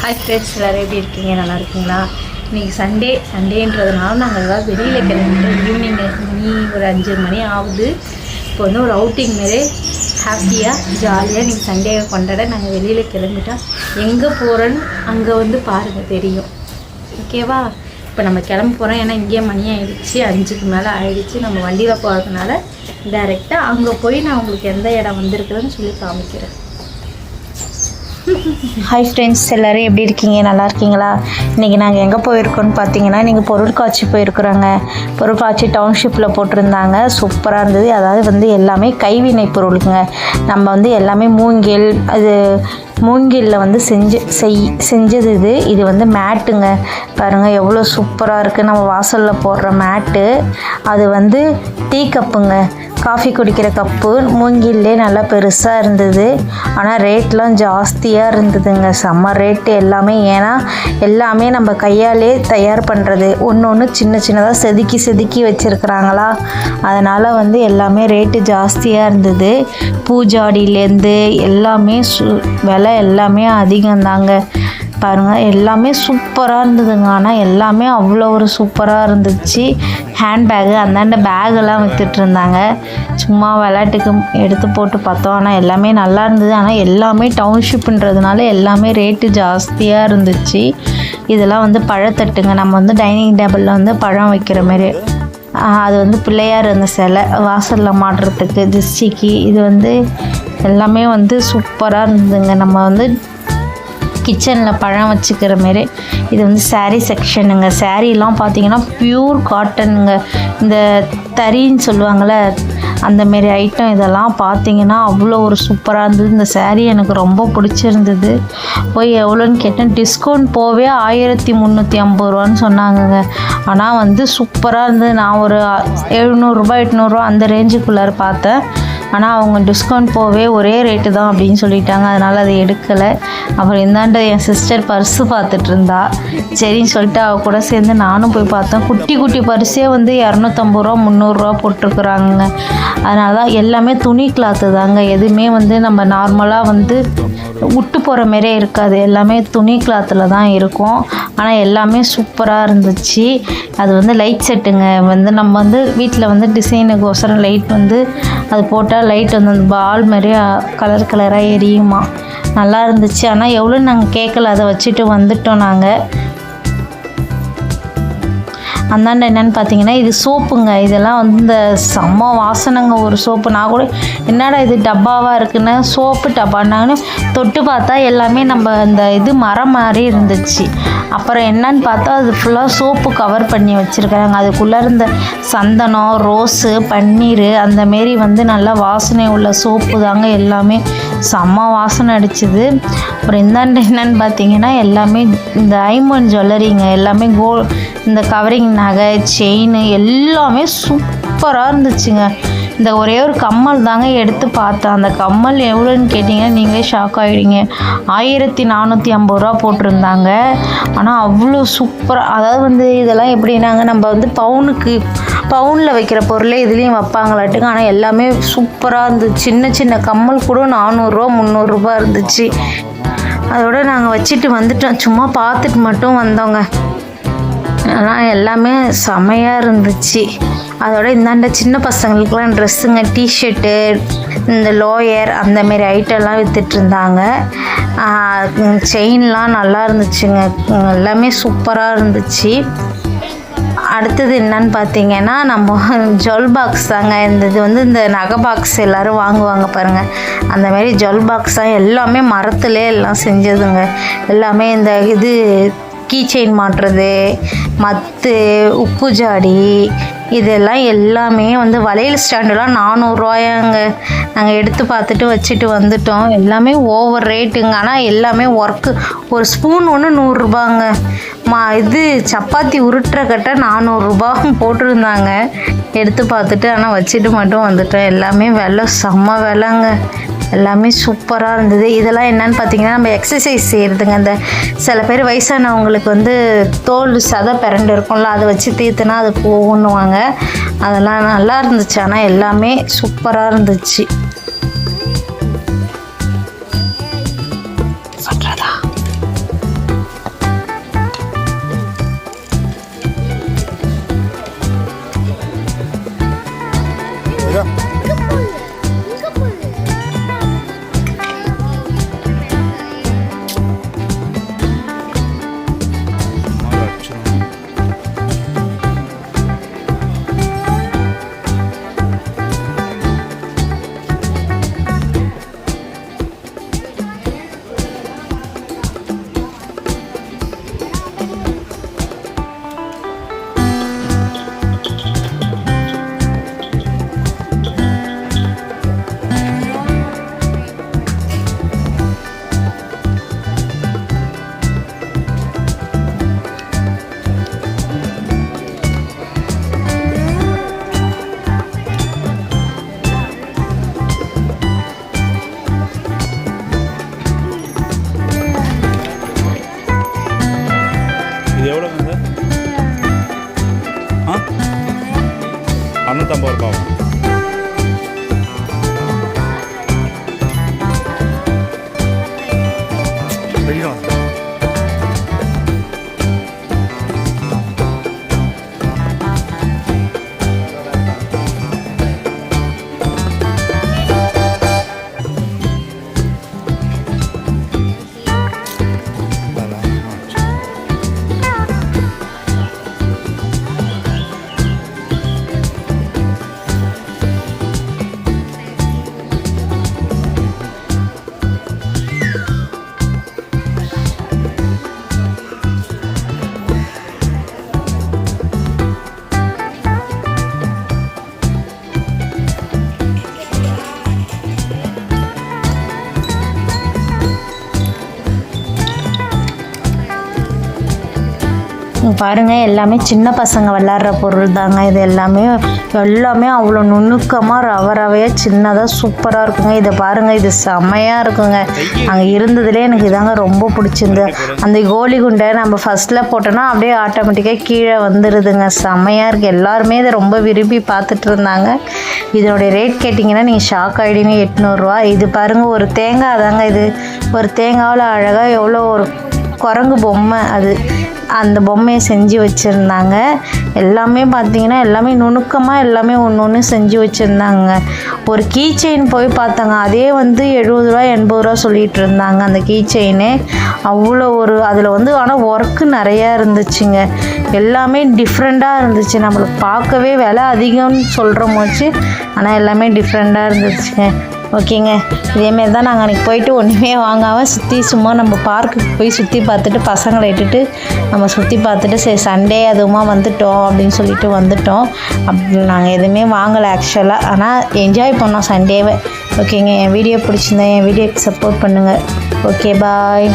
Hi friends எல்லோரும் எப்படி இருக்கீங்க? நல்லா இருக்கீங்களா? இன்றைக்கி சண்டே சண்டேன்றதுனால நாங்கள் ஏதாவது வெளியில் கிளம்பிட்டோம் ஈவினிங் மணி ஒரு அஞ்சு மணி ஆகுது. இப்போ வந்து ஒரு அவுட்டிங் மாரி ஹாப்பியாக ஜாலியாக இன்றைக்கி சண்டேவை கொண்டாட நாங்கள் வெளியில் கிளம்பிட்டோம் எங்கே போகிறோன்னு அங்கே வந்து பாருங்கள் தெரியும். ஓகேவா இப்போ நம்ம கிளம்ப போகிறோம் ஏன்னா இங்கேயே மணி ஆகிடுச்சு அஞ்சுக்கு மேலே ஆகிடுச்சு நம்ம வண்டியில் போகிறதுனால டைரெக்டாக அங்கே போய் நான் உங்களுக்கு எந்த இடம் வந்திருக்குதுன்னு சொல்லி காமிக்கிறேன். ஹாய் ஃப்ரெண்ட்ஸ் எல்லோரும் எப்படி இருக்கீங்க? நல்லா இருக்கீங்களா? இன்றைக்கி நாங்கள் எங்கே போயிருக்கோம்னு பார்த்தீங்கன்னா நீங்கள் பொருட்காட்சி போயிருக்கிறோங்க. பொருட்காட்சி டவுன்ஷிப்பில் போட்டிருந்தாங்க. சூப்பராக இருந்தது. அதாவது வந்து எல்லாமே கைவினை பொருளுங்க. நம்ம வந்து எல்லாமே மூங்கில் அது மூங்கிலில் வந்து செஞ்சு செய் செஞ்சது இது. இது வந்து மேட்டுங்க. பாருங்கள் எவ்வளோ சூப்பராக இருக்குது நம்ம வாசலில் போடுற மேட்டு. அது வந்து டீ கப்புங்க. காஃபி குடிக்கிற கப்பு மூங்கிலே நல்லா பெருசாக இருந்தது. ஆனால் ரேட்லாம் ஜாஸ்தியாக இருந்ததுங்க. செம்ம ரேட்டு எல்லாமே. ஏன்னா எல்லாமே நம்ம கையாலே தயார் பண்ணுறது ஒன்று ஒன்று சின்ன சின்னதாக செதுக்கி செதுக்கி வச்சுருக்குறாங்களா? அதனால் வந்து எல்லாமே ரேட்டு ஜாஸ்தியாக இருந்தது. பூஜாடியிலேருந்து எல்லாமே சு விலை எல்லாமே அதிகம்தாங்க. பாருங்கள் எல்லாமே சூப்பராக இருந்ததுங்க. ஆனால் எல்லாமே அவ்வளோ ஒரு சூப்பராக இருந்துச்சு. ஹேண்ட்பேக்கு அந்தாண்ட பேகெல்லாம் விற்றுட்டு இருந்தாங்க. சும்மா விளையாட்டுக்கு எடுத்து போட்டு பார்த்தோம். ஆனால் எல்லாமே நல்லா இருந்தது. ஆனால் எல்லாமே டவுன்ஷிப்புன்றதுனால எல்லாமே ரேட்டு ஜாஸ்தியாக இருந்துச்சு. இதெல்லாம் வந்து பழத்தட்டுங்க. நம்ம வந்து டைனிங் டேபிளில் வந்து பழம் வைக்கிற மாதிரி. அது வந்து பிள்ளையார் அந்த சிலை வாசலில் மாட்டுறதுக்கு திஷ்டிக்கு இது வந்து எல்லாமே வந்து சூப்பராக இருந்ததுங்க. நம்ம வந்து கிச்சனில் பழம் வச்சுக்கிற மாரி. இது வந்து சாரீ செக்ஷனுங்க சாரீலாம் பார்த்தீங்கன்னா பியூர் காட்டனுங்க இந்த தறின்னு சொல்லுவாங்கள்ல அந்த மாரி ஐட்டம் இதெல்லாம் பார்த்தீங்கன்னா அவ்வளோ ஒரு சூப்பராக இருந்தது. இந்த சேரீ எனக்கு ரொம்ப பிடிச்சிருந்தது. போய் எவ்வளோன்னு கேட்டேன். டிஸ்கவுண்ட் போவே ஆயிரத்தி முந்நூற்றி ஐம்பது ரூபான்னு சொன்னாங்கங்க. ஆனால் வந்து சூப்பராக இருந்தது. நான் ஒரு எழுநூறுபா எட்நூறுரூவா அந்த ரேஞ்சுக்குள்ளார பார்த்தேன். ஆனால் அவங்க டிஸ்கவுண்ட் போகவே ஒரே ரேட்டு தான் அப்படின்னு சொல்லிட்டாங்க. அதனால் அதை எடுக்கலை. அப்புறம் இந்தாண்ட என் சிஸ்டர் பர்ஸு பார்த்துட்டு இருந்தா. சரின்னு சொல்லிட்டு அவள் கூட சேர்ந்து நானும் போய் பார்த்தேன். குட்டி குட்டி பர்ஸே வந்து இரநூத்தம்பது ரூபா முந்நூறுரூவா போட்டிருக்குறாங்க அதனால தான் எல்லாமே துணி கிளாத்து தாங்க. எதுவுமே வந்து நம்ம நார்மலாக வந்து விட்டு போகிற மாரியே இருக்காது. எல்லாமே துணி கிளாத்தில் தான் இருக்கும். ஆனால் எல்லாமே சூப்பராக இருந்துச்சு. அது வந்து லைட் செட்டுங்க வந்து நம்ம வந்து வீட்டில் வந்து டிசைனுக்கோசரம் லைட் வந்து அது போட்டால் லைட் வந்து அந்த பால் மாதிரியே கலர் கலராக எரியுமா? நல்லா இருந்துச்சு. ஆனால் எவ்வளோ நாங்கள் கேட்கல அதை வச்சுட்டு வந்துட்டோம் நாங்கள் அந்தாண்ட என்னென்னு பார்த்தீங்கன்னா இது சோப்புங்க. இதெல்லாம் வந்து இந்த செம்ம வாசனைங்க. ஒரு சோப்பு. நான் கூட என்னடா இது டப்பாவாக இருக்குன்னு? சோப்பு டப்பான்னாங்கன்னு தொட்டு பார்த்தா எல்லாமே நம்ம இந்த இது மரம் மாதிரி இருந்துச்சு. அப்புறம் என்னன்னு பார்த்தா அது ஃபுல்லாக சோப்பு கவர் பண்ணி வச்சுருக்காங்க அதுக்குள்ளே இருந்த சந்தனம் ரோஸு பன்னீர் அந்த மாரி வந்து நல்லா வாசனை உள்ள சோப்பு தாங்க எல்லாமே. செம்ம வாசனை அடிச்சுது. அப்புறம் இந்தாண்ட என்னன்னு பார்த்தீங்கன்னா எல்லாமே இந்த ஐமன் ஜுவல்லரிங்க எல்லாமே கோ இந்த கவரிங் நகை செயின் எல்லாமே சூப்பராக இருந்துச்சுங்க. இந்த ஒரே ஒரு கம்மல் தாங்க எடுத்து பார்த்தேன். அந்த கம்மல் எவ்வளோன்னு கேட்டிங்கன்னா நீங்களே ஷாக் ஆகிடுங்க ஆயிரத்தி நானூற்றி ஐம்பது ரூபா போட்டிருந்தாங்க. ஆனால் அவ்வளோ சூப்பராக அதாவது வந்து இதெல்லாம் எப்படின்னாங்க நம்ம வந்து பவுனுக்கு பவுனில் வைக்கிற பொருளே இதுலேயும் வைப்பாங்களாட்டுங்க ஆனால் எல்லாமே சூப்பராக இருந்துச்சு. சின்ன சின்ன கம்மல் கூட நானூறுரூவா முந்நூறுரூபா இருந்துச்சு. அதோட நாங்கள் வச்சுட்டு வந்துட்டோம். சும்மா பார்த்துட்டு மட்டும் வந்தோங்க. ஆனால் எல்லாமே செமையாக இருந்துச்சு. அதோட இந்தாண்ட சின்ன பசங்களுக்குலாம் ட்ரெஸ்ஸுங்க டிஷர்ட்டு இந்த லோயர் அந்த மாரி ஐட்டம்லாம் விற்றுட்ருந்தாங்க செயின்லாம் நல்லா இருந்துச்சுங்க. எல்லாமே சூப்பராக இருந்துச்சு. அடுத்தது என்னன்னு பார்த்தீங்கன்னா நம்ம ஜுவல் பாக்ஸ் தாங்க. இந்த இது வந்து இந்த நகை பாக்ஸ் எல்லோரும் வாங்குவாங்க பாருங்கள் அந்தமாரி ஜுவல் பாக்ஸ் தான் எல்லாமே மரத்துலேயே எல்லாம் செஞ்சதுங்க. எல்லாமே இந்த இது கீ செயின் மாட்டுறது மத்து உப்பு ஜாடி இதெல்லாம் எல்லாமே வந்து வளையல் ஸ்டாண்டுலாம் நானூறுரூவாயாங்க நாங்கள் எடுத்து பார்த்துட்டு வச்சுட்டு வந்துட்டோம். எல்லாமே ஓவர் ரேட்டுங்க ஆனால் எல்லாமே ஒர்க்கு ஒரு ஸ்பூன் ஒன்று நூறுரூபாங்க. மா இது சப்பாத்தி உருட்டுற கட்ட நானூறுரூபா போட்டிருந்தாங்க. எடுத்து பார்த்துட்டு ஆனால் வச்சுட்டு மட்டும் வந்துட்டோம். எல்லாமே விலை செம்ம விலைங்க. எல்லாமே சூப்பராக இருந்தது. இதெல்லாம் என்னன்னு பார்த்தீங்கன்னா நம்ம எக்ஸசைஸ் செய்கிறதுங்க அந்த சில பேர் வயசானவங்களுக்கு வந்து தோல் சதை பிறண்டு இருக்கும்ல அதை வச்சு தீர்த்துனா அது போகணுவாங்க அதெல்லாம் நல்லா இருந்துச்சு. ஆனால் எல்லாமே சூப்பராக இருந்துச்சு. பாருங்கள் பாருங்க எல்லாமே சின்ன பசங்க விளாட்ற பொருள் தாங்க இது எல்லாமே. எல்லாமே அவ்வளோ நுணுக்கமாக ரவ ரவையாக சின்னதாக சூப்பராக இருக்குங்க. இதை பாருங்க இது செம்மையாக இருக்குங்க. அங்கே இருந்ததுலேயே எனக்கு இதாங்க ரொம்ப பிடிச்சிருந்து. அந்த கோலி குண்டை நம்ம ஃபர்ஸ்ட்ல போட்டோன்னா அப்படியே ஆட்டோமேட்டிக்காக கீழே வந்துடுதுங்க செம்மையாக இருக்குது எல்லாருமே இதை ரொம்ப விரும்பி பார்த்துட்டு இருந்தாங்க. இதனுடைய ரேட் கேட்டிங்கன்னா நீங்கள் ஷாக் ஆகிடுங்க எட்நூறுரூவா இது பாருங்கள் ஒரு தேங்காய் தாங்க இது. ஒரு தேங்காவில் அழகாக எவ்வளோ ஒரு குரங்கு பொம்மை அது அந்த பொம்மையை செஞ்சு வச்சுருந்தாங்க. எல்லாமே பார்த்திங்கன்னா எல்லாமே நுணுக்கமாக எல்லாமே ஒன்று ஒன்று செஞ்சு வச்சுருந்தாங்க. ஒரு கீ செயின் போய் பார்த்தாங்க. அதே வந்து எழுபது ரூபா எண்பது ரூபா சொல்லிகிட்டு இருந்தாங்க அந்த கீ செயினு அவ்வளோ ஒரு அதில் வந்து ஆனால் ஒர்க்கு நிறையா இருந்துச்சுங்க. எல்லாமே டிஃப்ரெண்ட்டாக இருந்துச்சு. நம்மளுக்கு பார்க்கவே விலை அதிகம்னு சொல்கிற போச்சு ஆனால் எல்லாமே டிஃப்ரெண்ட்டாக இருந்துச்சுங்க. ஓகேங்க. இதேமாரி தான் நாங்கள் அன்றைக்கி போயிட்டு ஒன்றுமே வாங்காமல் சுற்றி சும்மா நம்ம பார்க்குக்கு போய் சுற்றி பார்த்துட்டு பசங்களை இட்டுட்டு நம்ம சுற்றி பார்த்துட்டு சரி சண்டே அதுவுமா வந்துட்டோம் அப்படின்னு சொல்லிட்டு வந்துட்டோம். அப்படி நாங்கள் எதுவுமே வாங்கலை ஆக்சுவலாக ஆனால் என்ஜாய் பண்ணோம் சண்டேவை ஓகேங்க. என் வீடியோ பிடிச்சிருந்தேன் என் வீடியோக்கு சப்போர்ட் பண்ணுங்கள் ஓகே பாய்